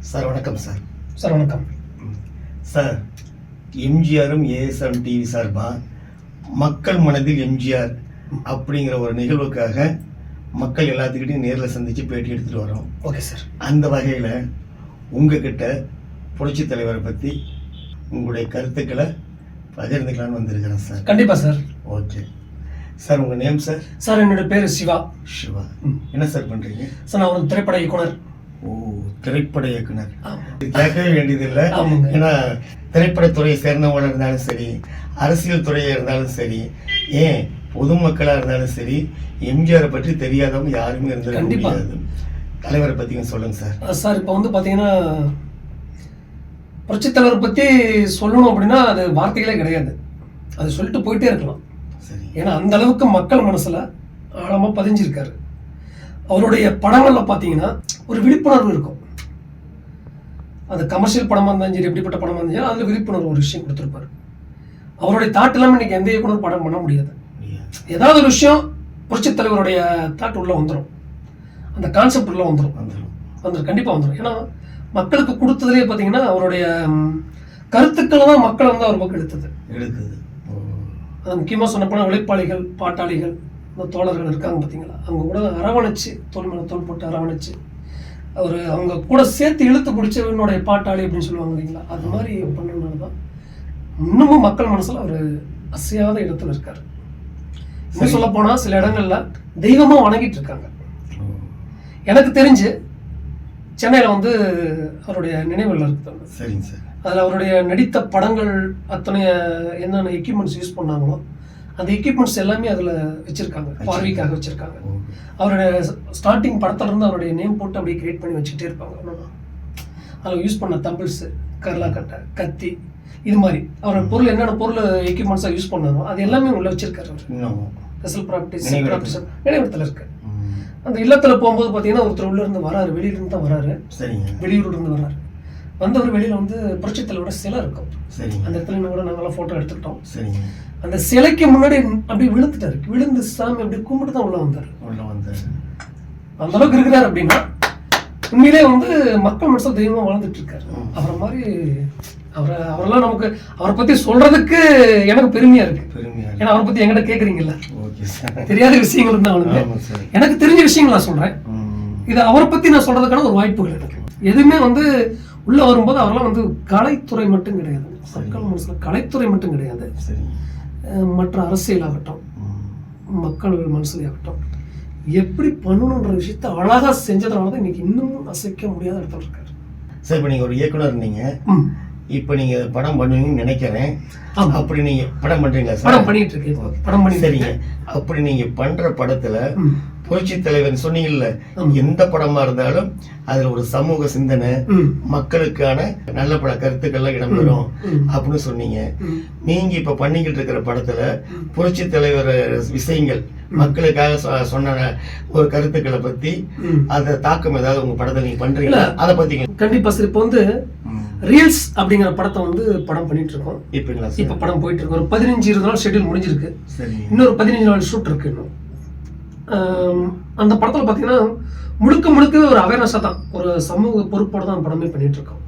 Sir வணக்கம் sir. Sir வணக்கம். Sir எம்ஜிஆரும் ஏஎஸ்எம் டிவி சார்பா? மக்கள் மனதில் எம்ஜிஆர் அப்படிங்கிற ஒரு நிகழ்வுக்காக மக்கள் எல்லாத்துக்கிட்டையும் நேரில் சந்தித்து பேட்டி எடுத்துகிட்டு வரோம். Okay sir. அந்த வகையில் உங்ககிட்ட புரட்சித் தலைவரை பற்றி உங்களுடைய கருத்துக்களை பகிர்ந்துக்கலான்னு வந்திருக்கிறேன் சார். கண்டிப்பா சார். ஓகே. சார் உங்கள் நேம் சார்? சார் என்னோட பேர் சிவா. சிவா. என்ன சார் பண்ணுறீங்க சார் நான் ஒரு திரைப்பட இயக்குனர். திரைப்பட இயக்குனர். கேட்கவே வேண்டியதில்லை. ஏன்னா திரைப்படத்துறையை சேர்ந்தவங்களா இருந்தாலும் சரி அரசியல் துறையாக இருந்தாலும் சரி ஏன் பொதுமக்களாக இருந்தாலும் சரி எம்ஜிஆரை பற்றி தெரியாதவங்க யாருமே இருந்திருக்க. முடியாது. தலைவரை பற்றியும் சொல்லுங்க சார். சார் இப்போ வந்து பார்த்தீங்கன்னா புரட்சித் தலைவர் பற்றி சொல்லணும் அப்படின்னா அது வார்த்தைகளே கிடையாது. அது சொல்லிட்டு போயிட்டே இருக்கலாம். சரி. ஏன்னா அந்த அளவுக்கு மக்கள் மனசுல ஆழமா பதிஞ்சிருக்காரு. அவருடைய படங்கள்ல பார்த்தீங்கன்னா ஒரு விழிப்புணர்வு இருக்கும். அது கமர்ஷியல் படமா இருந்தாலும் சரி எப்படிப்பட்ட படமா இருந்தாலும் அதுல விழிப்புணர்வு ஒரு விஷயம் கொடுத்துருப்பாரு. அவருடைய தாட் இல்லாமல் இன்னைக்கு எந்த இயக்குனர் படம் பண்ண முடியாது? ஏதாவது ஒரு விஷயம் புரட்சித் தலைவருடைய தாட் உள்ள வந்துடும் அந்த கான்செப்ட் உள்ள வந்துடும். வந்துடும் கண்டிப்பாக வந்துடும் ஏன்னா மக்களுக்கு கொடுத்ததுலேயே பார்த்தீங்கன்னா அவருடைய கருத்துக்களை தான் மக்களை வந்து அவர் பக்கம் எடுத்தது. எடுக்குது. ஓ. அது முக்கியமாக சொன்னப்போனால் உழைப்பாளிகள் பாட்டாளிகள் இந்த தோழர்கள் இருக்காங்க பார்த்தீங்களா அவங்க கூட அரவணைச்சு தோல் மேலே தோல் போட்டு அரவணைச்சு அவர் அவங்க கூட சேர்த்து இழுத்து பிடிச்ச என்னுடைய பாட்டாளி அப்படின்னு சொல்லுவாங்க இல்லைங்களா? அது மாதிரி பண்ணனால தான் இன்னமும் மக்கள் மனசில் அவர் அசையாத இடத்துல இருக்காரு. இன்னும் சொல்ல போனால் சில இடங்கள்ல தெய்வமாக வணங்கிட்டு இருக்காங்க. எனக்கு தெரிஞ்சு சென்னையில் வந்து அவருடைய நினைவுகள் இருக்குது சரிங்க சார். அதில் அவருடைய நடித்த படங்கள் அத்தனை என்னென்ன எக்யூப்மெண்ட்ஸ் யூஸ் பண்ணாங்களோ அந்த எக்யூப்மெண்ட்ஸ் எல்லாமே அதில் வச்சுருக்காங்க பார்வைக்காக வச்சுருக்காங்க. ஓ. அவருடைய ஸ்டார்டிங் படத்துல இருந்து அவருடைய நேம் போட்டு அப்படியே கிரியேட் பண்ணி வச்சுக்கிட்டே இருப்பாங்க. அதில் யூஸ் பண்ண தம்பிள்ஸு கரலாக்கட்டை கத்தி இது மாதிரி. அவரோட பொருள் என்னென்ன பொருள் எக்யூப்மெண்ட்ஸாக யூஸ் பண்ணாரோ அது எல்லாமே உள்ள வச்சிருக்காரு அவர். Special properties. ப்ராப்பர்ட்டிஸ் இருக்கு. அந்த இல்லத்துல போகும்போது பார்த்தீங்கன்னா ஒருத்தர் உள்ள இருந்து வராரு வெளியில இருந்து தான் வராரு. சரிங்க. வெளியூர்ல இருந்து வராரு. வந்தவர் வெளியில வந்து புரட்சித் தலைவரோட சிலை இருக்கும். சரிங்க. அந்த இடத்துல கூட நாங்களாம் ஃபோட்டோ எடுத்துக்கிட்டோம். சரிங்க. அந்த சிலைக்கு முன்னாடி அப்படியே விழுந்துட்டாரு. விழுந்து சாமி அப்படியே கும்பிட்டு தான் உள்ள வந்தார். உள்ள வந்து அந்த அளவுக்கு இருக்கிறார் அப்படின்னா உண்மையிலே வந்து மக்கள் மனசில் தெய்வமா வாழ்ந்துட்டு இருக்காரு. அவரை மாதிரி அவரை அவரெல்லாம் நமக்கு அவரை பத்தி சொல்றதுக்கு எனக்கு பெருமையா இருக்கு. பெருமையாக ஏன்னா அவரை பத்தி என்கிட்ட கேக்குறீங்கல்ல. தெரியாத விஷயங்கள் இருந்தா அவனுக்கு. எனக்கு தெரிஞ்ச விஷயங்கள் நான் சொல்றேன். இது அவரை பத்தி நான் சொல்றதுக்கான ஒரு வாய்ப்புகள் இருக்கு. எதுவுமே வந்து உள்ள வரும்போது அவரெல்லாம் வந்து கலைத்துறை மட்டும் கிடையாது. மக்கள் மனசுல கலைத்துறை மட்டும் கிடையாது. மற்ற அரசியல் ஆகட்டும் ம். மக்கள் மனசுல ஆகட்டும் எப்படி பண்ணணுன்ற விஷயத்த அழகா செஞ்சதுனால தான் இன்னைக்கு இன்னும் அசைக்க முடியாத இடத்துல இருக்காரு சார் இப்போ நீங்கள் ஒரு இயக்குனர் இருந்தீங்க. இப்போ நீங்கள் படம் பண்ணுவீங்கன்னு நினைக்கிறேன். அப்படி நீங்கள் படம் பண்ணுறீங்களா சார் படம் பண்ணிட்டு இருக்கேன் இப்போ. படம் பண்ணிட்டு சரிங்க அப்படி நீங்கள் பண்ணுற படத்தில். புரட்சி தலைவர் சொன்னீங்கல்ல. எந்த படமா இருந்தாலும் அதுல ஒரு சமூக சிந்தனை. மக்களுக்கான நல்ல பல கருத்துக்கள்லாம் இடம்பெறும். அப்படின்னு சொன்னீங்க. நீங்க இப்ப பண்ணிக்கிட்டு இருக்கிற படத்துல புரட்சி தலைவர் விஷயங்கள் மக்களுக்காக சொன்ன ஒரு கருத்துக்களை பத்தி. அத தாக்கம் ஏதாவது உங்க படத்துல நீங்க பண்றீங்களா அதை பத்தி கண்டிப்பா சார் இப்போ வந்து. ரீல்ஸ் அப்படிங்கிற படத்தை வந்து படம் பண்ணிட்டு இருக்கோம் இப்போ படம் போயிட்டு இருக்கு ஒரு பதினஞ்சு இருபது நாள் ஷெட்யூல் முடிஞ்சிருக்கு இன்னொரு பதினஞ்சு நாள் ஷூட் இருக்கு இன்னும் அந்த படத்துல பாத்தீங்கன்னா முழுக்க முழுக்க ஒரு அவேர்னஸாக தான். ஒரு சமூக பொறுப்போட தான் படமே பண்ணிட்டு இருக்கோம்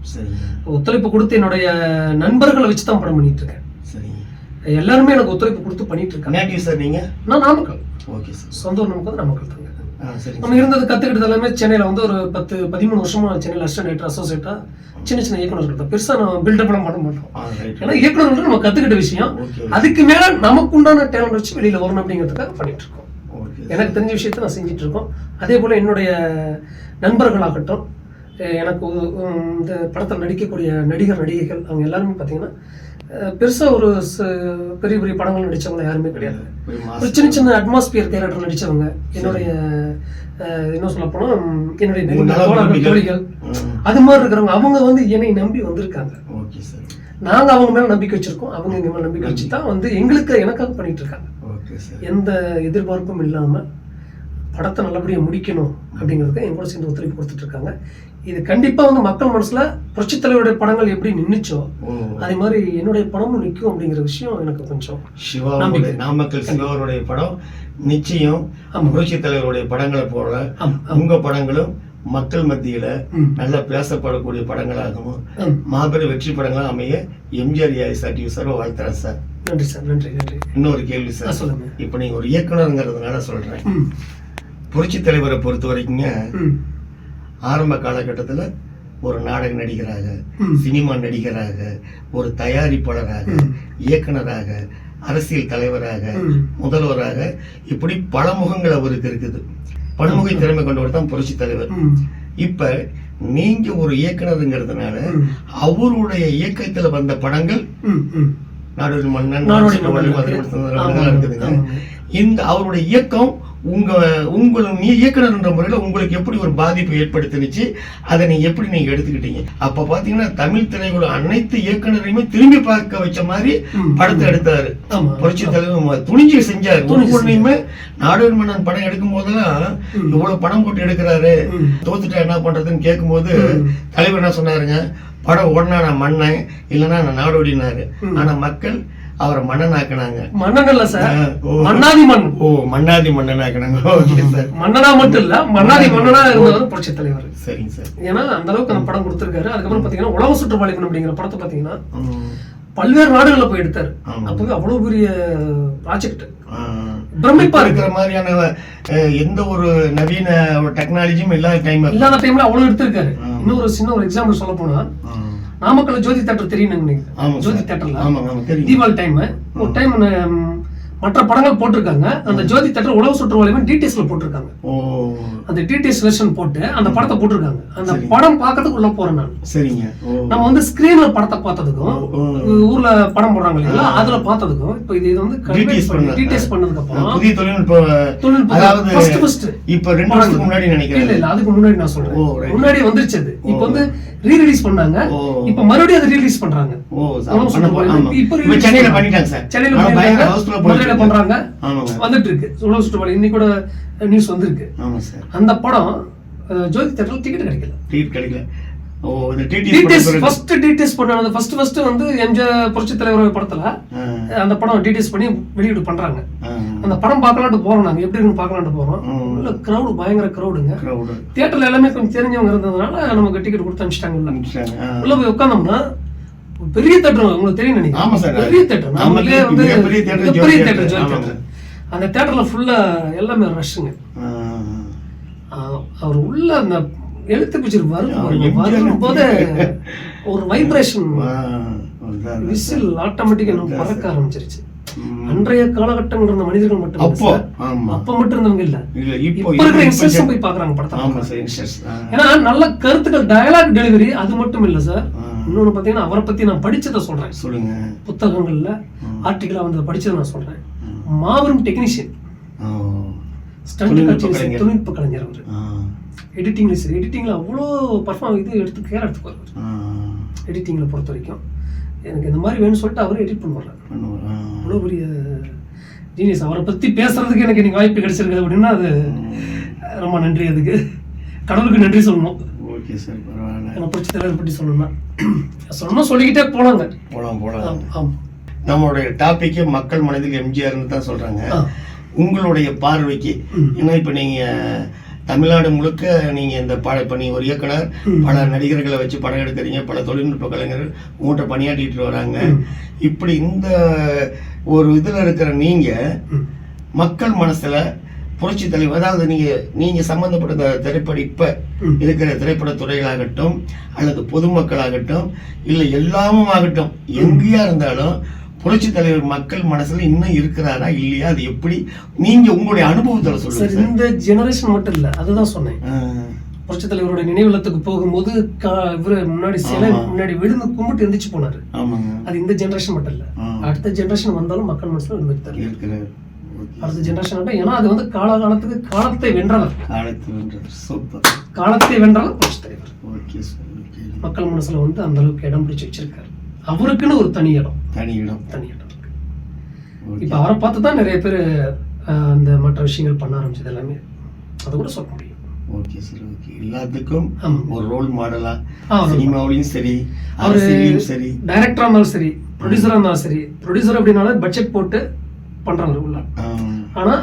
ஒத்துழைப்பு கொடுத்து என்னுடைய நண்பர்களை வச்சு தான் படம் பண்ணிட்டு இருக்கேன் எல்லாருமே எனக்கு ஒத்துழைப்பு கொடுத்து பண்ணிட்டு இருக்காங்க சார் நீங்க? நான் நாமக்கல். Okay sir. சொந்த ஊர் நமக்கு நாமக்கல் தாங்க. நம்ம இருந்தது கத்துக்கிட்டது எல்லாமே சென்னையில வந்து ஒரு பத்து பதிமூணு வருஷமா சென்னையில் அசிஸ்டன்ட் ரைட்டர் அசோசியேட்டா சின்ன சின்ன இயக்குனர்கள் தான். பெருசா நான் பில்டப்லாம் பண்ண மாட்டோம். ஏன்னா இயக்குனர்கள் நம்ம கத்துக்கிட்ட விஷயம். அதுக்கு மேல நமக்கு உண்டான டேலண்ட் வச்சு வெளியில வரணும் அப்படிங்கிறதுக்காக பண்ணிட்டு இருக்கோம் எனக்கு தெரிஞ்ச விஷயத்த நான் செஞ்சுட்டு இருக்கோம் அதே போல் என்னுடைய நண்பர்களாகட்டும் எனக்கு இந்த படத்தில் நடிக்கக்கூடிய நடிகர் நடிகைகள் அவங்க எல்லாருமே பார்த்தீங்கன்னா பெருசாக ஒரு பெரிய பெரிய படங்கள் நடித்தவங்க யாருமே கிடையாது ஒரு சின்ன சின்ன அட்மாஸ்பியர் கேரக்டர் நடித்தவங்க என்னுடைய இன்னும் சொல்ல போனால் என்னுடைய. தோழிகள். அது மாதிரி இருக்கிறவங்க அவங்க வந்து என்னை நம்பி வந்திருக்காங்க ஓகே சார் நாங்க அவங்க மேல நம்பிக்கை வச்சிருக்கோம் அவங்க எங்க மேல நம்பிக்கை வச்சு தான் வந்து எங்களுக்கு எனக்காக பண்ணிட்டு இருக்காங்க எந்த எதிர்பார்ப்பும் இல்லாம படத்தை நல்லபடியா முடிக்கணும் அப்படிங்கிறதுக்கு என் கூட சேர்ந்து ஒத்துழைப்பு கொடுத்துட்டு இருக்காங்க இது கண்டிப்பா வந்து மக்கள் மனசுல புரட்சித் தலைவருடைய படங்கள் எப்படி நின்னுச்சோ ஓ அதே மாதிரி என்னுடைய படமும் நிற்கும் அப்படிங்கிற விஷயம் எனக்கு கொஞ்சம் நம்பிக்கை. நாமக்கல் சிவாவுடைய படம் நிச்சயம். புரட்சி தலைவருடைய படங்களை போல. உங்க படங்களும் மக்கள் மத்தியில. நல்லா பேசப்படக்கூடிய படங்களாகவும். மாபெரும் வெற்றி படங்களாக அமைய எம்ஜிஆர் ஏஎஸ்ஆர் டிவி சார் வாழ்த்துறேன் சார் நன்றி சார் நன்றி நன்றி இன்னொரு கேள்வி சார் சொல்லுங்க இப்போ நீங்க ஒரு இயக்குனருங்கிறதுனால சொல்றேன் புரட்சி தலைவரை பொறுத்த வரைக்குங்க ஆரம்ப காலகட்டத்தில் ஒரு நாடக நடிகராக. சினிமா நடிகராக ஒரு தயாரிப்பாளராக. இயக்குனராக அரசியல் தலைவராக. முதல்வராக இப்படி பல முகங்கள் அவருக்கு இருக்குது பன்முக திறமை கொண்டவர் தான் புரட்சி தலைவர். இப்ப நீங்க ஒரு இயக்குனருங்கிறதுனால. அவருடைய இயக்கத்துல வந்த படங்கள் நாடோடி மன்னன் இருக்குதுங்க. இந்த அவருடைய இயக்கம் உங்க உங்கள் நீ இயக்குனர் என்ற முறையில உங்களுக்கு எப்படி ஒரு பாதிப்பு ஏற்படுத்தினுச்சு அதை நீங்க எப்படி நீங்க எடுத்துக்கிட்டீங்க அப்ப பாத்தீங்கன்னா தமிழ் திரையுலக அனைத்து இயக்குனரையுமே திரும்பி பார்க்க வச்ச மாதிரி. படத்தை எடுத்தாரு. புரட்சி தலைவர் துணிஞ்சு செஞ்சாரு ஒவ்வொன்றையுமே நாடோடி மன்னன் படம் எடுக்கும் போதெல்லாம் ம். இவ்வளவு பணம் போட்டு எடுக்கிறாரு. தோத்துட்டா என்ன பண்றதுன்னு கேட்கும்போது. தலைவர் என்ன சொன்னாருங்க படம் ஓடினா நான் மன்னன் இல்லைன்னா நான் நாடோடினாரு ம். ஆனா மக்கள் அவரை மன்னனாக்குனாங்க. மன்னன் இல்ல சார். மன்னாதி மண் ஓ மன்னாதி மன்னனாக்குனாங்க. Okay sir. மன்னனா மட்டும் இல்ல மன்னாதி மன்னனா இருந்தவர் புரட்சி தலைவர். சரிங்க சார். ஏன்னா அந்த அளவுக்கு அந்த படம் கொடுத்திருக்காரு. அதுக்கப்புறம் பாத்தீங்கன்னா உலக சுற்றுப்பாளையம் அப்படிங்கிற படத்தை பாத்தீங்கன்னா. பல்வேறு நாடுகள்ல போய் எடுத்தாரு. ஆமா. அப்பவே அவ்வளவு பெரிய ப்ராஜெக்ட். பிரமிப்பா இருக்கிற மாதிரியான எந்த ஒரு நவீன ஒரு டெக்னாலஜியும் இல்லாத டைம் இல்லாத டைம்ல அவ்வளவு எடுத்திருக்காரு. இன்னொரு சின்ன ஒரு எக்ஸாம்பிள் சொல்ல போனா நாமக்கல் ஜோதி தேட்டர் நினைக்கிறேன். ஜோதி. தேட்டர்ல தீபாவளி டைம் ஒரு டைம் மற்ற படங்கள் போட்டிருக்காங்க. அந்த ஜோதி தேட்டர் உலக சுற்றுவாளையம் டிடிஎஸ்ல போட்டிருக்காங்க. அந்த டிடிஎஸ் வெர்ஷன் போட்டு அந்த படத்தை போட்டிருக்காங்க. அந்த. படம் பார்க்கறதுக்கு உள்ள போறேன் நான். சரிங்க. நம்ம வந்து ஸ்கிரீன்ல படத்தை பார்த்ததுக்கும். ஊர்ல படம் போடுறாங்க இல்லைங்களா அதுல பார்த்ததுக்கும் இப்போ இது வந்து டிடிஎஸ் பண்ணதுக்கு அப்புறம் புதிய தொழில்நுட்ப தொழில்நுட்பம். இப்ப ரெண்டு வருஷத்துக்கு முன்னாடி இல்ல நினைக்கிறேன். இல்ல அதுக்கு முன்னாடி நான் சொல்றேன். முன்னாடி வந்துருச்சு அது. இப்போ வந்து ரீ ரிலீஸ் பண்ணாங்க. இப்ப மறுபடியும் அதை ரிலீஸ் பண்றாங்க. இப்ப சென்னையில. பண்ணிட்டாங்க சார். சென்னையில பண்றாங்க. வந்துட்டு இருக்கு உலக சுற்றுப்பாதையில் இன்னைக்கு கூட நியூஸ் வந்திருக்கு. ஆமா சார். அந்த படம் ஜோதி தேட்டர்ல டிக்கெட் கிடைக்கல. டிக்கெட் கிடைக்கல. ஃபர்ஸ்ட் டிடிஎஸ் பண்ணது ஃபர்ஸ்ட் ஃபர்ஸ்ட் வந்து எம்ஜிஆர் புரட்சி தலைவர் படத்துல அந்த படம் டிடிஎஸ் பண்ணி வெளியீடு பண்றாங்க. அந்த படம் பார்க்கலான்ட்டு போறோம் நாங்க. எப்படி இருக்குன்னு பார்க்கலான்ட்டு போறோம். உள்ள கிரௌடு பயங்கர கிரௌடுங்க. தியேட்டர்ல எல்லாமே கொஞ்சம் தெரிஞ்சவங்க இருந்ததுனால நமக்கு டிக்கெட் கொடுத்து அனுப்பிச்சிட்டாங்க உள்ள. போய் உட்காந்தோம்னா பெரிய தேட்டர் உங்களுக்கு தெரியும் நினைக்கிறேன். பெரிய தேட்டர் நம்மளே வந்து தேட்டர். தேட்டர் அந்த தேட்டர்ல ஃபுல்லா எல்லாமே ரஷ்ங்க ஆ. அவர் உள்ள அந்த எழுத்து பிடிச்சிரு வரும் வரும் வரும்போது ஒரு வைப்ரேஷன். விசில் ஆட்டோமேட்டிக்கா நம்ம பறக்க ஆரம்பிச்சிருச்சு. அன்றைய காலகட்டங்கள் இருந்த மனிதர்கள் மட்டும் அப்போ அப்ப மட்டும் இருந்தவங்க இல்ல இப்போ இருக்கிற ஜெ- போய் பாக்குறாங்க படத்தை. ஏன்னா நல்ல கருத்துக்கள் டயலாக் டெலிவரி அது மட்டும் இல்ல சார். இன்னொன்னு பாத்தீங்கன்னா அவரை பத்தி நான் படிச்சதை சொல்றேன் சொல்லுங்க புத்தகங்கள்ல. ஆர்டிகிளா வந்து படிச்சதை நான் சொல்றேன் மாபெரும் டெக்னீஷியன். ஸ்டண்ட் காட்சி கலைஞர். தொழில்நுட்ப கலைஞர் அவர். எடிட்டிங்ல சரி எடிட்டிங்ல அவ்வளோ பர்ஃபார்ம் இது எடுத்து கேர் எடுத்துக்குவார் ஆ. எடிட்டிங்ல பொறுத்த வரைக்கும். எனக்கு இந்த மாதிரி வேணும்னு சொல்லிட்டு அவரே எடிட் பண்ணுவார். அவ்வளோ பெரிய ஜீனியஸ் அவரை பத்தி பேசுறதுக்கு எனக்கு இன்னைக்கு வாய்ப்பு கிடைச்சிருக்கு. அப்படின்னா அது ரொம்ப நன்றி அதுக்கு. கடவுளுக்கு நன்றி சொல்லணும். ஓகே சார் பரவாயில்ல. எனக்கு பிடிச்ச தலைவர் பற்றி சொல்லணும்னா. சொல்லணும் சொல்லிக்கிட்டே போனாங்க போலாம் போலாம். ஆம். நம்மளுடைய டாபிக் மக்கள் மனதில் எம்ஜிஆர்னு தான் சொல்றாங்க. ஆ. உங்களுடைய பார்வைக்கு. ஏன்னா இப்ப நீங்க தமிழ்நாடு முழுக்க நீங்க இந்த பட இப்ப ஒரு இயக்குனர் பல நடிகர்களை வச்சு படம் எடுக்கிறீங்க பல தொழில்நுட்ப கலைஞர்கள் உங்கள்கிட்ட பணியாற்றிட்டு வராங்க. இப்படி இந்த ஒரு இதுல இருக்கிற நீங்க மக்கள் மனசுல புரட்சி தலைவர் அதாவது நீங்க நீங்க சம்பந்தப்பட்ட திரைப்பட இப்ப இருக்கிற திரைப்பட துறைகளாகட்டும் அல்லது பொதுமக்களாகட்டும் இல்லை எல்லாமும் ஆகட்டும் எங்கேயா இருந்தாலும் புரட்சி தலைவர் மக்கள் மனசுல இன்னும் இருக்கிறாரா இல்லையா? அது எப்படி? நீங்க உங்களுடைய அனுபவத்துல சொல்லுங்க இந்த ஜெனரேஷன் மட்டும் இல்ல அதுதான் சொன்னேன். புரட்சி தலைவரோட நினைவில்லத்துக்கு போகும்போது இவரு முன்னாடி சிலை. முன்னாடி விழுந்து கும்பிட்டு எந்திரிச்சு போனாரு. அது இந்த ஜெனரேஷன் மட்டும் இல்ல. அடுத்த ஜெனரேஷன் வந்தாலும் மக்கள் மனசுல இருந்துட்டு. அடுத்த ஜெனரேஷன் ஏன்னா அது வந்து காலகாலத்துக்கு காலத்தை வென்றவர். காலத்து வென்றவர். புரட்சி தலைவர். மக்கள் மனசுல வந்து அந்த அளவுக்கு இடம் பிடிச்சு வச்சிருக்காரு. அவருக்குன்னு ஒரு தனி இடம். தனி இடம். தனி இடம். இப்ப அவரை பார்த்து தான் நிறைய பேர் அந்த மற்ற விஷயங்கள் பண்ண ஆரம்பிச்சது எல்லாமே. அதை கூட சொல்ல முடியும். Okay sir okay. எல்லாத்துக்கும். ஒரு ரோல் மாடலா ஆ, ஒரு சினிமாவிலையும் சரி அவரு அரசியலையும் சரி. டைரக்டரா இருந்தாலும் சரி ப்ரொடியூசரா இருந்தாலும் சரி ப்ரொடியூசர் அப்படின்னாலே பட்ஜெட் போட்டு பண்றாங்க உள்ள. ஆனா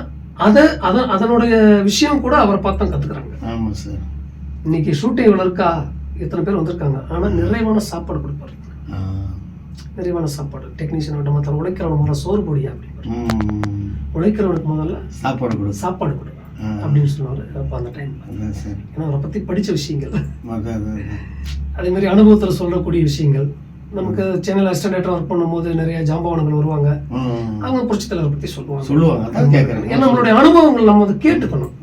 அத அத அதனுடைய விஷயம் கூட அவரை பார்த்து தான் கத்துக்கிறாங்க. ஆமா சார் இன்னைக்கு ஷூட்டிங் இவ்வளோ இருக்கா? எத்தனை பேர் வந்திருக்காங்க? ஆனால் நிறைவான சாப்பாடு கொடுப்பாரு. நிறைவான சாப்பாடு. டெக்னீஷியன் மற்ற உழைக்கிறவன் முதல்ல சோறு போடியா அப்படின்னு. உழைக்கிறவனுக்கு முதல்ல சாப்பாடு கொடு. சாப்பாடு கொடு. அப்படின்னு சொன்னாரு அப்போ அந்த டைம்ல ஏன்னா அவரை பற்றி படித்த விஷயங்கள். அதே மாதிரி அனுபவத்தில் சொல்லக்கூடிய விஷயங்கள். நமக்கு சென்னையில் அசிஸ்டன்டேட்டர் ஒர்க் பண்ணும்போது நிறைய ஜாம்பவான்கள் வருவாங்க. அவங்க புரட்சித் தலைவரை பற்றி சொல்லுவாங்க. சொல்லுவாங்க ஏன்னா நம்மளுடைய அனுபவங்கள் நம்ம அதை கேட்டுக்கணும்.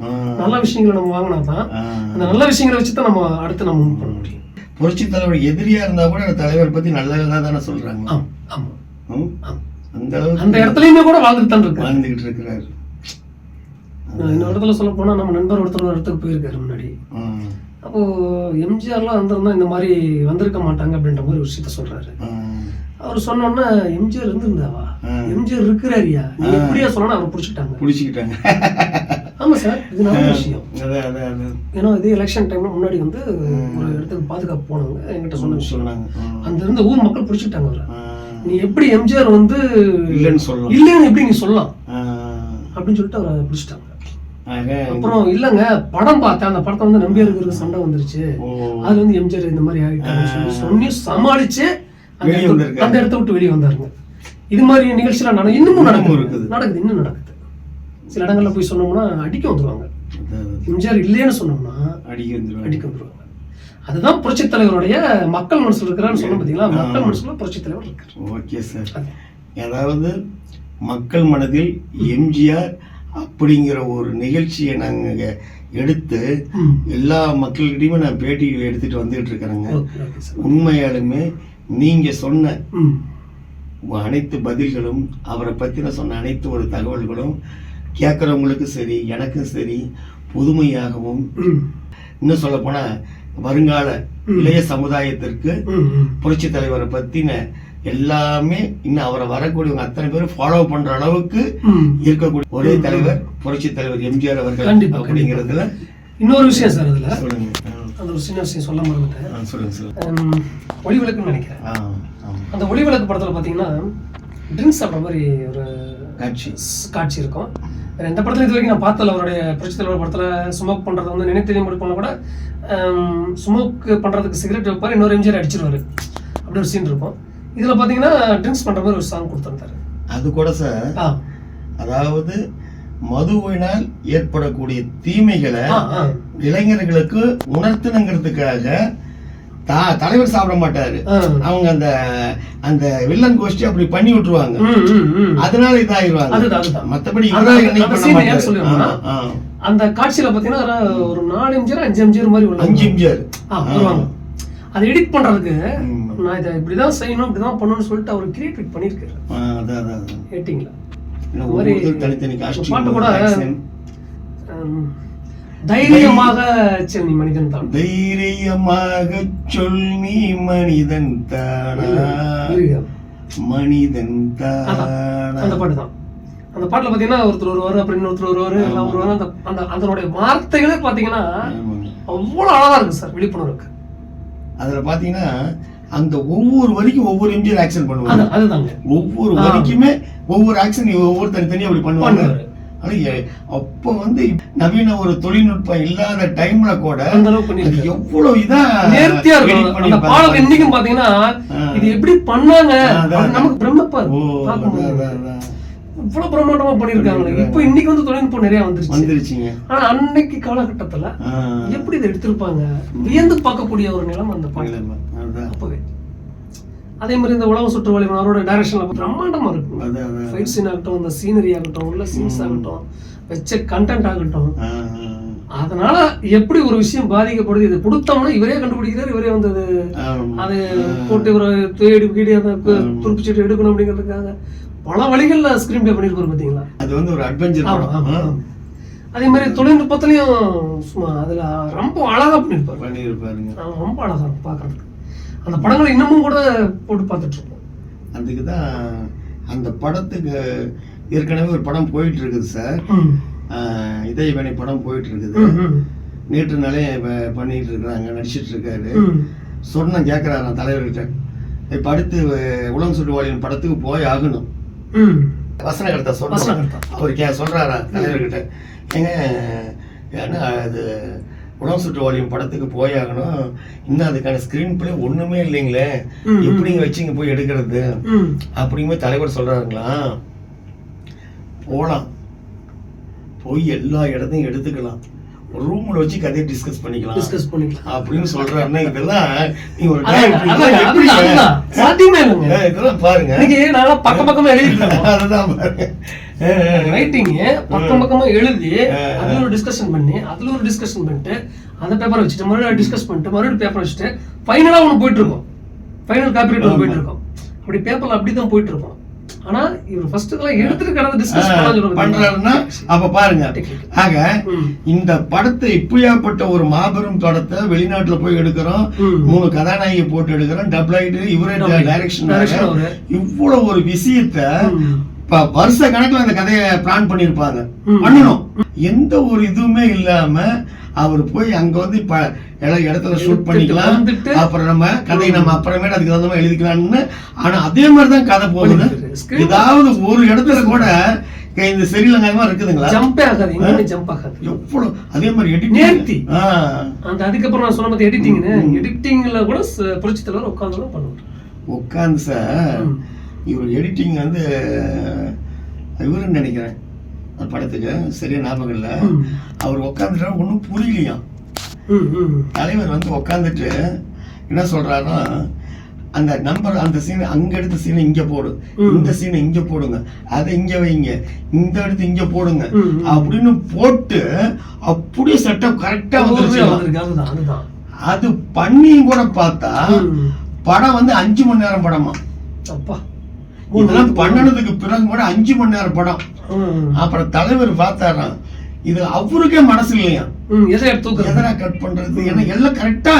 நல்ல விஷயங்களை நம்ம வாங்கினா தான் அந்த நல்ல விஷயங்களை வச்சு தான் நம்ம அடுத்து நம்ம பண்ண முடியும். புரட்சி தலைவர் எதிரியா இருந்தா கூட அந்த தலைவர் பத்தி நல்லதா தானே சொல்றாங்க. அந்த அளவுக்கு அந்த இடத்துலையுமே கூட வாழ்ந்துட்டு தான் இருக்கு வாழ்ந்துகிட்டு இருக்கிறாரு. இன்னொரு இடத்துல சொல்ல போனால் நம்ம நண்பர் ஒருத்தர் ஒரு இடத்துக்கு போயிருக்காரு முன்னாடி. அப்போ எம்ஜிஆர்லாம் வந்திருந்தா இந்த மாதிரி வந்திருக்க மாட்டாங்க அப்படின்ற மாதிரி ஒரு விஷயத்த சொல்றாரு. அவர் சொன்னோன்னே எம்ஜிஆர் இருந்திருந்தாவா. எம்ஜிஆர் இருக்கிறாரியா? நீ எப்படியா சொல்லணும் அவர் பிடிச்சிட்டாங்க புடிச்சுக்கிட்டாங்க. ஆமா சார் இது நல்ல விஷயம். ஏன்னா இதே எலெக்ஷன் டைம்ல முன்னாடி வந்து ஒரு இடத்துக்கு பாதுகாப்பு போனாங்க என்கிட்ட சொன்ன விஷயம். அந்த இருந்த ஊர் மக்கள் பிடிச்சிட்டாங்க அவரை. நீ எப்படி எம்ஜிஆர் வந்து இல்லைன்னு சொல்லலாம். இல்லைன்னு எப்படி நீ சொல்லலாம். அப்படின்னு சொல்லிட்டு அவரை பிடிச்சிட்டாங்க. அப்புறம் இல்லைங்க படம் பார்த்தேன். அந்த படத்தை வந்து நம்பியாருக்கு சண்டை வந்துருச்சு. அது வந்து எம்ஜிஆர் இந்த மாதிரி ஆகிட்டாங்கன்னு சொல்லி சமாளிச்சு அந்த இடத்த- விட்டு வெளியே வந்தாருங்க. இது மாதிரி நிகழ்ச்சிலாம் நட இன்னமும் நடக்குது. இருக்குது. நடக்குது இன்னும் நடக்குது. சில இடங்கள்ல போய் சொன்னோம்னா அடிக்க அதான். எம்ஜிஆர் இல்லைன்னு சொன்னோம்னா அடிக்க வந்துருவாங்க. அடிக்க வந்துருவாங்க. அதுதான் புரட்சித் தலைவருடைய மக்கள் மனசுல இருக்கிறான்னு சொன்ன பார்த்தீங்களா மக்கள் மனசுல புரட்சித் தலைவர் இருக்காரு. Okay sir. அதாவது மக்கள் மனதில் எம்ஜிஆர் அப்படிங்கிற ஒரு நிகழ்ச்சியை நாங்கள் எடுத்து. எல்லா மக்கள்கிட்டயுமே நான் பேட்டி எடுத்துட்டு வந்துட்டு இருக்கிறேங்க. உண்மையாலுமே நீங்க சொன்ன அனைத்து பதில்களும் அவரை பத்தின சொன்ன அனைத்து ஒரு தகவல்களும் கேட்குறவங்களுக்கும் சரி எனக்கும் சரி புதுமையாகவும் இன்னும் சொல்ல போனா வருங்கால இளைய சமுதாயத்திற்கு புரட்சி தலைவரை பத்தின எல்லாமே இன்னும் அவரை வரக்கூடியவங்க அத்தனை பேரும் ஃபாலோ பண்ற அளவுக்கு இருக்கக்கூடிய ஒரே தலைவர் புரட்சி தலைவர் எம்ஜிஆர் அவர்கள் அப்படிங்கிறதுல இன்னொரு விஷயம் சார் அதுல. சொல்லுங்க. அந்த ஒரு சின்ன விஷயம் சொல்ல மறந்துட்டேன். சொல்லுங்க சொல்லுங்க. ஒளி விளக்குன்னு நினைக்கிறேன். அந்த ஒளி விளக்கு படத்துல பாத்தீங்கன்னா ட்ரிங்க்ஸ் சாப்பிட்ற மாதிரி ஒரு காட்சி. காட்சி இருக்கும். வேற எந்த படத்துல இது வரைக்கும் நான் பார்த்தல அவருடைய புரட்சி தலைவர் படத்துல ஸ்மோக் பண்றது வந்து நினைத்ததையும் முடிப்போம்னா கூட ஸ்மோக் பண்றதுக்கு சிகரெட் வைப்பார் இன்னொரு எம்ஜிஆர் அடிச்சிருவாரு. அப்படி ஒரு சீன் இருக்கும். இதுல பாத்தீங்கன்னா ட்ரிங்க்ஸ் பண்ற மாதிரி ஒரு சாங் கொடுத்துருந்தாரு. அது கூட சார் ஆ. அதாவது மதுவினால் ஏற்படக்கூடிய தீமைகளை. இளைஞர்களுக்கு உணர்த்தணுங்கிறதுக்காக தலைவர் சாப்பிட மாட்டாரு. அவங்க அந்த அந்த வில்லன் கோஷ்டி அப்படி பண்ணி விட்டுருவாங்க. அதனால இதாயிருவாங்க. மத்தபடி அந்த- காட்சியில பாத்தீங்கன்னா ஒரு நாலு எம்ஜிஆர் அஞ்சு எம்ஜிஆர் மாதிரி உள்ள அஞ்சு எம்ஜிஆர் வருவாங்க. அதை எடிட் பண்றதுக்கு. நான் இதை இப்படிதான் செய்யணும் இப்படிதான் பண்ணணும்னு சொல்லிட்டு அவர் கிரியேட் பண்ணியிருக்காரு. ஏட்டிங்களா தனித்தனி பாட்டு கூட தைரியமாக செல் நீ மனிதன் தான். தைரியமாக சொல் நீ மனிதன் தானா. மனிதன் தானா? அந்த பாட்டு தான் அந்த பாட்டுல பாத்தீங்கன்னா ஒருத்தர் வருவாரு அப்புறம் இன்னொருத்தர் வருவாரு எல்லாம் வருவாங்க அந்த அந்த அதனுடைய வார்த்தைகளே பாத்தீங்கன்னா. அவ்வளவு அழகா இருக்கு சார் விழிப்புணர்வுக்கு. அதுல பாத்தீங்கன்னா அந்த ஒவ்வொரு வரிக்கும் ஒவ்வொரு எம்ஜிஆர் ஆக்ஷன் பண்ணுவாங்க. அது அதுதாங்க. ஒவ்வொரு வரிக்குமே ஒவ்வொரு ஆக்ஷன் ஒவ்வொரு தனித்தனியா அப்படி பண்ணுவாங்க. அப்ப வந்து நவீன ஒரு தொழில்நுட்பம் இல்லாத டைம்ல கூட எவ்வளவு இதா நேர்த்தியா இருக்கும். பாடல் இன்னைக்கும் பாத்தீங்கன்னா. இது எப்படி பண்ணாங்க? நமக்கு அதான். இவ்வளவு பிரம்மாண்டமா பண்ணிருக்காங்க இப்போ இன்னைக்கு வந்து தொழில்நுட்பம் நிறைய வந்துருச்சு. வந்துருச்சுங்க. ஆனா அன்னைக்கு காலகட்டத்துல. எப்படி இதை எடுத்திருப்பாங்க? வியந்து பார்க்கக்கூடிய ஒரு நிலம் அந்த அதான். அப்பவே. அதே மாதிரி இந்த உலக சுற்று வழிவன் அவரோட டைரக்ஷன்ல பிரம்மாண்டமா இருக்கும். ஃபைட் சீன் ஆகட்டும் இந்த சீனரி ஆகட்டும் உள்ள சீன்ஸ் ஆகட்டும் வச்ச கண்டென்ட் ஆகட்டும். அதனால எப்படி ஒரு விஷயம் பாதிக்கப்படுது இது கொடுத்தோம்னா இவரே கண்டுபிடிக்கிறார் இவரே வந்து அது போட்டு இவரை தேடி கீடி அந்த துருப்பிச்சிட்டு எடுக்கணும் அப்படிங்கிறதுக்காக பல வழிகள்ல ஸ்கிரீன் பிளே பண்ணிருப்பாரு பாத்தீங்களா அது வந்து ஒரு அட்வென்ச்சர் படம். அதே மாதிரி தொழில்நுட்பத்திலையும் சும்மா அதுல ரொம்ப அழகா பண்ணிருப்பாரு பண்ணியிருப்பாருங்க. ஆமா, ரொம்ப அழகா இருக்கும் பார்க்கறதுக்கு அந்த படங்களை இன்னமும் கூட போட்டு பார்த்துட்டு இருக்கோம். அதுக்கு தான் அந்த படத்துக்கு ஏற்கனவே ஒரு படம் போயிட்டு இருக்குது சார் இதயவேணி படம் போயிட்டு இருக்குது. நேற்று நாளே ப- பண்ணிட்டு இருக்கிறாங்க நடிச்சிட்டு இருக்காரு. சொன்ன கேட்குறாரு தலைவர்கிட்ட இப்போ அடுத்து உலகம் சுற்றுவாளியின் படத்துக்கு போய் ஆகணும். வசனகர்த்தா வசனகர்த்தா. அவர் கே சொல்றாரா தலைவர்கிட்ட. ஏங்க ஏன்னா அது உணவு சுற்றுவாளியம் படத்துக்கு போயாகணும். இன்னும் அதுக்கான ஸ்கிரீன் பிளே ஒண்ணுமே இல்லைங்களே. எப்படிங்க வச்சுங்க போய் எடுக்கிறது? அப்படிங்கும்போது தலைவர் சொல்றாருங்களா? போலாம். போய் எல்லா இடத்தையும் எடுத்துக்கலாம். ரூம்ல வச்சு கதையை டிஸ்கஸ் பண்ணிக்கலாம். டிஸ்கஸ் பண்ணிக்கலாம். அப்படின்னு சொல்றாருன்னா இதெல்லாம் நீ ஒரு அதுதான். சாத்தியமே இல்லைங்க இதெல்லாம் பாருங்க. இன்னைக்கு நான் பக்கம் பக்கமா எழுதிருக்கேன் அதுதான் பாருங்க. ரைட்டிங் பக்கம் பக்கமா எழுதி. அதுல ஒரு டிஸ்கஷன் பண்ணி அதுல ஒரு டிஸ்கஷன் பண்ணிட்டு அந்த பேப்பரை வச்சுட்டு மறுபடியும் டிஸ்கஸ் பண்ணிட்டு மறுபடியும் பேப்பர் வச்சுட்டு ஃபைனலா ஒன்று போயிட்டு இருக்கும். ஃபைனல் ஒன்று போயிட்டு இருக்கும். அப்படி பேப்பர்ல அப்படிதான் போயிட்டு இருக்கும். ஆனா இவர் ஃபர்ஸ்ட் இதெல்லாம் எடுத்துட்டு கடந்து டிஸ்கஸ் பண்றாருன்னா அப்ப பாருங்க. ஆக. இந்த படத்தை இப்படியாப்பட்ட ஒரு மாபெரும் படத்தை வெளிநாட்டுல போய் எடுக்கிறோம். மூணு கதாநாயகி போட்டு எடுக்கிறோம் டபுள் ஆயிட்டு இவரே. டைரக்ஷன். இவ்வளவு ஒரு விஷயத்த. இப்ப வருஷ கணக்குல அந்த கதையை பிளான் பண்ணிருப்பாங்க ம். பண்ணணும். எந்த ஒரு இதுவுமே இல்லாம அவர் போய் அங்க வந்து இப்ப இட- இடத்துல ஷூட் பண்ணிக்கலாம். அப்புறம் நம்ம கதையை நம்ம அப்புறமேட்டு அதுக்கு தகுந்த மாதிரி எழுதிக்கலாம்னு. ஆனா அதே மாதிரி தான் கதை போகுது. ஏதாவது ஒரு இடத்துல கூட இந்த சரியில்லைங்க இருக்குதுங்களா? ஜம்பே ஆகாது. எங்கேயுமே ஜம்ப் ஆகாது. எவ்வளவு அதே மாதிரி எடிட்டிங் நேர்த்தி. அந்த அதுக்கப்புறம் நான் சொன்ன மாதிரி எடிட்டிங்னு எடிட்டிங்ல கூட புரட்சி தலைவர் உட்காந்து தான் பண்ணுவார். உட்காந்து சார். இவர் எடிட்டிங் வந்து இவருன்னு நினைக்கிறேன் அந்த படத்துக்கு சரியா ஞாபகம் இல்லை. அவர் உட்காந்துட்டா ஒன்றும் புரியலையாம். தலைவர் வந்து உட்காந்துட்டு என்ன சொல்றாருன்னா அந்த நம்பர் அந்த சீன் அங்க எடுத்த சீனை இங்க போடு. இந்த சீனை இங்க போடுங்க. அதை இங்க வைங்க. இந்த எடுத்து இங்க போடுங்க. அப்படின்னு போட்டு அப்படியே செட்டப் கரெக்டா வந்துருச்சு. அது பண்ணியும் கூட பார்த்தா. படம் வந்து அஞ்சு மணி நேரம் படமா? அப்பா. இதெல்லாம் பண்ணனதுக்கு பிறகு கூட அஞ்சு மணி நேரம் படம். அப்புறம் தலைவர் பார்த்தாராம் இது அவருக்கே மனசு இல்லையா? எதனா கட் பண்றது ஏன்னா எல்லாம் கரெக்டா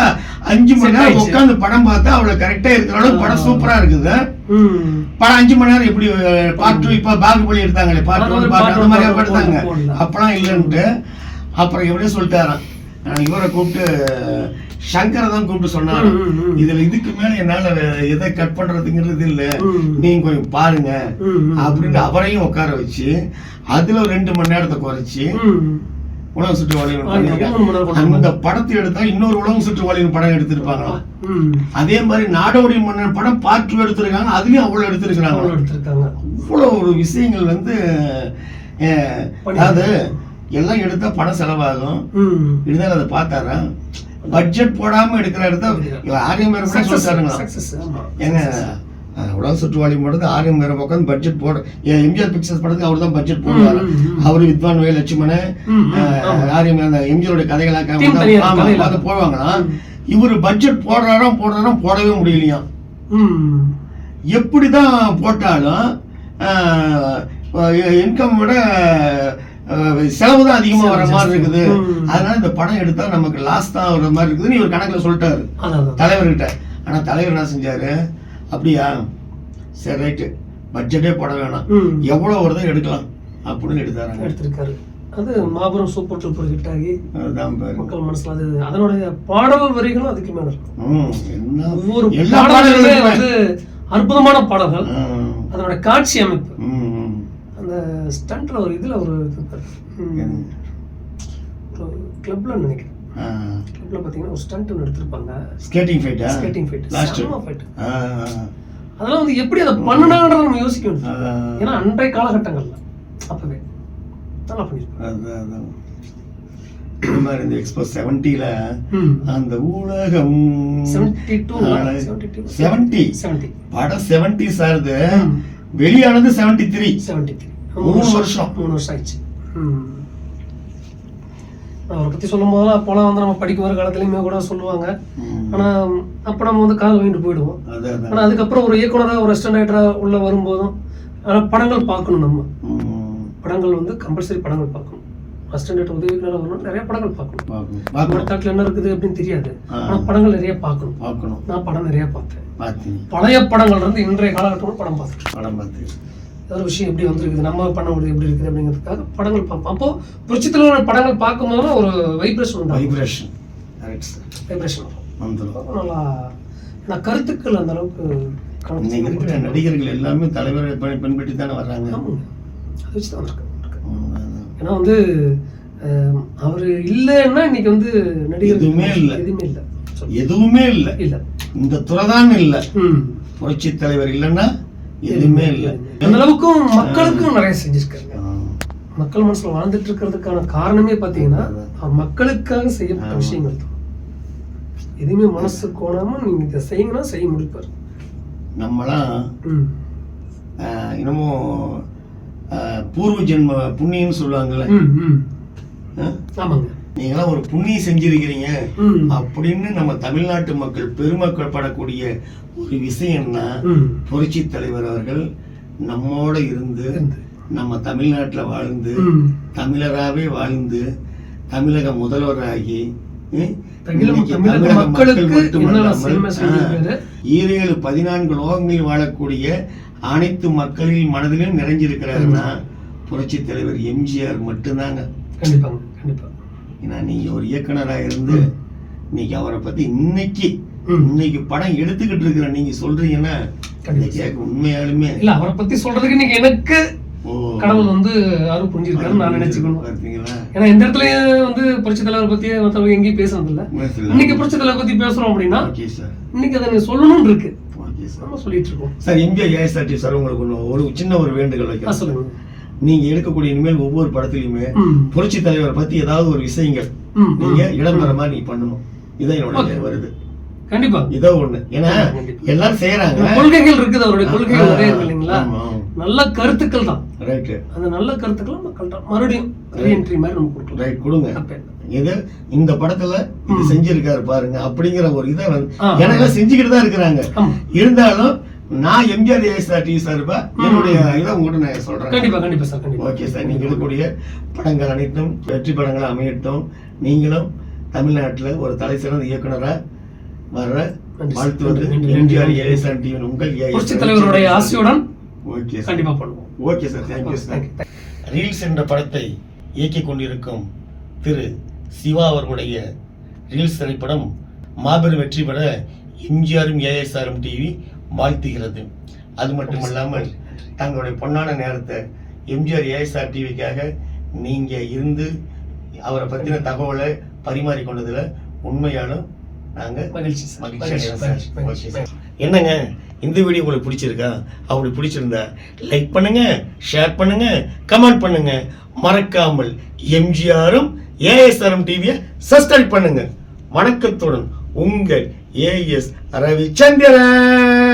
அஞ்சு மணி நேரம். உட்காந்து படம் பார்த்தா அவ்வளவு கரெக்டா இருக்கிற அளவுக்கு படம் சூப்பரா இருக்குது. படம் அஞ்சு மணி நேரம் எப்படி பார்ட் டூ இப்ப பாகுபலி எடுத்தாங்களே பார்ட் ஒன் பார்ட் அந்த one, எடுத்தாங்க. அப்பெல்லாம் இல்லைன்ட்டு அப்புறம் இவரே சொல்லிட்டாராம் இவரை கூப்பிட்டு சங்கரை தான் கூப்பிட்டு சொன்னாரு. இதுல இதுக்கு மேல என்னால எதை கட் பண்றதுங்கிறது இல்ல. நீங்க கொஞ்சம் பாருங்க. அப்படின்னு அவரையும் உட்கார வச்சு அதுல ரெண்டு மணி நேரத்தை குறைச்சு ம். உலகம் சுற்று கொண்டு அந்த படத்தை எடுத்தா இன்னொரு உலகம் சுற்று வாலிபன் படம் எடுத்திருப்பாங்களாம் ம். அதே மாதிரி நாடோடி மன்னன் படம் பார்ட் டூ எடுத்திருக்காங்க அதுலயும் அவ்வளவு எடுத்திருக்கிறாங்க அவ்வளவு ஒரு விஷயங்கள் வந்து அதாவது எல்லாம் எடுத்தா பணம் செலவாகும். இருந்தாலும் அதை பார்த்தாரா பட்ஜெட் போடாம எடுக்கிற இடத்த ஆரியம் சொல்லிட்டாருங்களா ஆமா. ஏங்க உலக சுற்றுவாளி படத்து ஆரியம் பேரை உட்காந்து பட்ஜெட் போட எம்ஜிஆர் பிக்சர்ஸ் படத்துக்கு அவர் தான் பட்ஜெட் போடுவாரு. அவரு வித்வான் வே ஆமா. ஆரியம் எம்ஜிஆருடைய கதைகளாக. அதை போடுவாங்களாம் இவரு பட்ஜெட் போடுறாரோ போடுறாரோ போடவே முடியலையாம் ம். எப்படிதான் போட்டாலும் இன்கம் விட செலவு தான் அதிகமா வர மாதிரி இருக்குது. அதனால இந்த படம் எடுத்தா நமக்கு லாஸ் தான் வர மாதிரி இருக்குதுன்னு இவர் கணக்குல சொல்லிட்டாரு. தலைவர்கிட்ட. ஆனா தலைவர் என்ன செஞ்சாரு? அப்படியா? சரி ரைட்டு பட்ஜெட்டே போட வேணாம். எவ்வளவு வருதோ எடுக்கலாம் அப்படின்னு எடுத்தாராங்க. எடுத்திருக்காரு. அது மாபெரும் சூப்பர் டூப்பர் ஹிட் ஆகி மக்கள் மனசுல அது அதனுடைய பாடல் வரிகளும் அதுக்கு மேல இருக்கும் ஒவ்வொரு பாடல்களுமே வந்து அற்புதமான பாடல்கள். ம், அதனுடைய காட்சி அமைப்பு. ஸ்டண்ட்ல ஒரு இதுல ஒரு. ஒரு கிளப்ல நினைக்கிறேன். ஆ, கிளப்ல பாத்தீங்கன்னா ஒரு ஸ்டண்ட் ஒன்று எடுத்திருப்பாங்க. ஸ்கேட்டிங் ஃபைட்டா ஸ்கேட்டிங் ஃபைட் லாஸ்ட் ஃபைட் அதெல்லாம் வந்து எப்படி அதை பண்ணுனாங்கன்றத நம்ம யோசிக்க வேண்டியது ஏன்னா அன்றைய காலகட்டங்கள்ல அப்பவே. நல்லா அதான். இது மாதிரி இந்த எக்ஸ்போ செவன்டில ம். அந்த ஊடகம் 72 ங்களா? 72. செவன்டி 70 படம் செவன்டி சார்து. வெளியானது செவன்டி த்ரீ 73 மூணு வருஷம். மூணு வருஷம் ஆயிடுச்சு. அவரை பத்தி சொல்லும் போதெல்லாம் அப்போலாம் வந்து நம்ம படிக்க வர காலத்துலயுமே கூட சொல்லுவாங்க. ஆனா அப்ப நம்ம வந்து கால் வாங்கிட்டு போயிடுவோம். ஆனா அதுக்கப்புறம் ஒரு இயக்குனரா ஒரு ரைட்டரா உள்ள வரும்போதும் ஆனா படங்கள் பார்க்கணும் நம்ம. படங்கள் வந்து கம்பல்சரி படங்கள் பார்க்கணும். ரைட்டர் உதவி இயக்குனரா வரணும் நிறைய படங்கள் பார்க்கணும். காட்டில் என்ன இருக்குது அப்படின்னு தெரியாது. ஆனா படங்கள் நிறைய பார்க்கணும். பார்க்கணும். நான் படம் நிறைய பார்த்தேன். பழைய படங்கள் இருந்து இன்றைய காலகட்டமும் படம் இருக்கேன். படம் பார்த்து ஏதாவது விஷயம் எப்படி வந்திருக்குது நம்ம பண்ண முடியுது எப்படி இருக்குது அப்படிங்கிறதுக்காக படங்கள் பார்ப்போம். அப்போ புரட்சித்தில் படங்கள் பார்க்கும்போது ஒரு வைப்ரேஷன் உண்டாகும். வைப்ரேஷன் வைப்ரேஷன் வந்துடும் நல்லா ஏன்னா கருத்துக்கள் அந்த அளவுக்கு இன்னைக்கு இருக்கிற நடிகர்கள் எல்லாமே தலைவரை பின்பற்றி தானே வர்றாங்க. அதை வச்சு தான். ஏன்னா வந்து அவரு இல்லைன்னா இன்னைக்கு வந்து நடிகர் எதுவுமே இல்ல. எதுவுமே இல்ல எதுவுமே இல்லை. இல்ல. இந்த துறைதான் இல்லை. ம். புரட்சி தலைவர் இல்லைன்னா எதுவுமே இல்லை. அந்த அளவுக்கும் மக்களுக்கும் நிறைய செஞ்சிருக்காங்க. மக்கள் மனசுல வாழ்ந்துட்டு இருக்கிறதுக்கான காரணமே பாத்தீங்கன்னா மக்களுக்காக செய்யப்பட்ட விஷயங்கள் தான். எதுவுமே மனசு கோணாம நீங்க இதை செய்யுங்கன்னா செய்ய முடிப்பாரு. நம்மளாம் இன்னமும் பூர்வ ஜென்ம புண்ணியம்னு சொல்லுவாங்கல்ல. ம் ம். ஆஹ், ஆமாங்க. நீங்களாம் ஒரு புண்ணியம் செஞ்சிருக்கிறீங்க. அப்படின்னு நம்ம தமிழ்நாட்டு மக்கள் பெருமக்கள் படக்கூடிய ஒரு விஷயம்னா புரட்சி தலைவர் அவர்கள் நம்மோட இருந்து. நம்ம தமிழ்நாட்டுல வாழ்ந்து தமிழராகவே வாழ்ந்து தமிழக முதல்வராகி ஈரேழு பதினான்கு லோகங்களில் வாழக்கூடிய அனைத்து மக்களின் மனதிலும் நிறைஞ்சிருக்கிறாருன்னா புரட்சி தலைவர் எம்ஜிஆர் மட்டும்தாங்க. கண்டிப்பாங்க கண்டிப்பா. ஏன்னா நீங்க ஒரு இயக்குனரா இருந்து இன்னைக்கு அவரை பத்தி இன்னைக்கு. இன்னைக்கு படம் எடுத்துக்கிட்டு இருக்கிற நீங்க சொல்றீங்கன்னா உண்மையாலுமே இல்ல அவரை பத்தி சொல்றதுக்கு இன்னைக்கு எனக்கு கடவுள் வந்து அருள் புரிஞ்சிருக்காருன்னு நான் நினைச்சுக்கணும். ஏன்னா இந்த இடத்துல வந்து புரட்சி தலைவர் பத்தி மற்றவங்க எங்கேயும் பேசுறது இல்ல. இன்னைக்கு புரட்சி தலைவர் பத்தி பேசுறோம் அப்படின்னா இன்னைக்கு அதை நீங்க சொல்லணும்னு இருக்கு. நம்ம சொல்லிட்டு இருக்கோம். சார் எம்ஜிஆர் ஏஎஸ்ஆர்டி சார் உங்களுக்கு ஒரு சின்ன ஒரு வேண்டுகோள் வைக்கிறேன். சொல்லுங்க. நீங்க எடுக்கக்கூடிய இனிமேல் ஒவ்வொரு படத்துலயுமே புரட்சி தலைவரை பத்தி ஏதாவது ஒரு விஷயங்கள் நீங்க ம். இடம்பெற மாதிரி நீ பண்ணணும். இதான் என்னோட. வருது. கண்டிப்பா. இதோ ஒண்ணு. ஏன்னா. எல்லாரும் செய்யறாங்க கொள்கைகள் இருக்குது அவருடைய கொள்கைகள் நிறைய இருக்கு இல்லைங்களா? நல்ல கருத்துக்கள் தான். ரைட் அந்த நல்ல கருத்துக்களை மக்கள்கிட்ட மறுபடியும் ரீஎன்ட்ரி மாதிரி நம்ம கொடுக்கலாம். ரைட் கொடுங்க. இது இந்த படத்துல இது செஞ்சிருக்காரு பாருங்க அப்படிங்கிற ஒரு இதை வந்து. எனக்கு செஞ்சுக்கிட்டு தான் இருக்கிறாங்க. இருந்தாலும் நான் எம்ஜிஆர் ஏஎஸ்ஆர் டி சார்பா என்னுடைய இதை உங்கள்கிட்ட நான் சொல்றேன். கண்டிப்பா கண்டிப்பா சார் கண்டிப்பா. ஓகே சார் நீங்க எடுக்கக்கூடிய படங்கள் அனைத்தும் வெற்றி படங்களா அமையட்டும். நீங்களும் தமிழ்நாட்டுல ஒரு தலை சிறந்த இயக்குனரா வர்ற. வாழ்த்துவது எம்ஜிஆர். ஏஎஸ்ஆர் டிவி உங்கள் புரட்சி தலைவருடைய ஆசையுடன் ஓகே சார் கண்டிப்பா பண்ணுவோம். Okay sir thank you sir. Reels என்ற படத்தை இயக்கிக் கொண்டிருக்கும் திரு சிவா அவர்களுடைய ரீல்ஸ் திரைப்படம் மாபெரும் வெற்றி பெற எம்ஜிஆரும் ஏஎஸ்ஆரும் டிவி வாழ்த்துகிறது. அது மட்டுமல்லாமல் தங்களுடைய பொன்னான நேரத்தை எம்ஜிஆர் ஏஎஸ்ஆர் டிவிக்காக நீங்க இருந்து அவரை பத்தின தகவலை பரிமாறிக்கொண்டதுல உண்மையான நாங்க மகிழ்ச்சி. மகிழ்ச்சி. என்னங்க? இந்த வீடியோ உங்களுக்கு பிடிச்சிருக்கா? அப்படி பிடிச்சிருந்தா லைக் பண்ணுங்க ஷேர் பண்ணுங்க கமெண்ட் பண்ணுங்க. மறக்காமல் எம்ஜிஆரும் ஏஎஸ்ஆரும் டிவியை சப்ஸ்கிரைப் பண்ணுங்க. வணக்கத்துடன் உங்கள் ஏஎஸ் ரவிச்சந்திரன்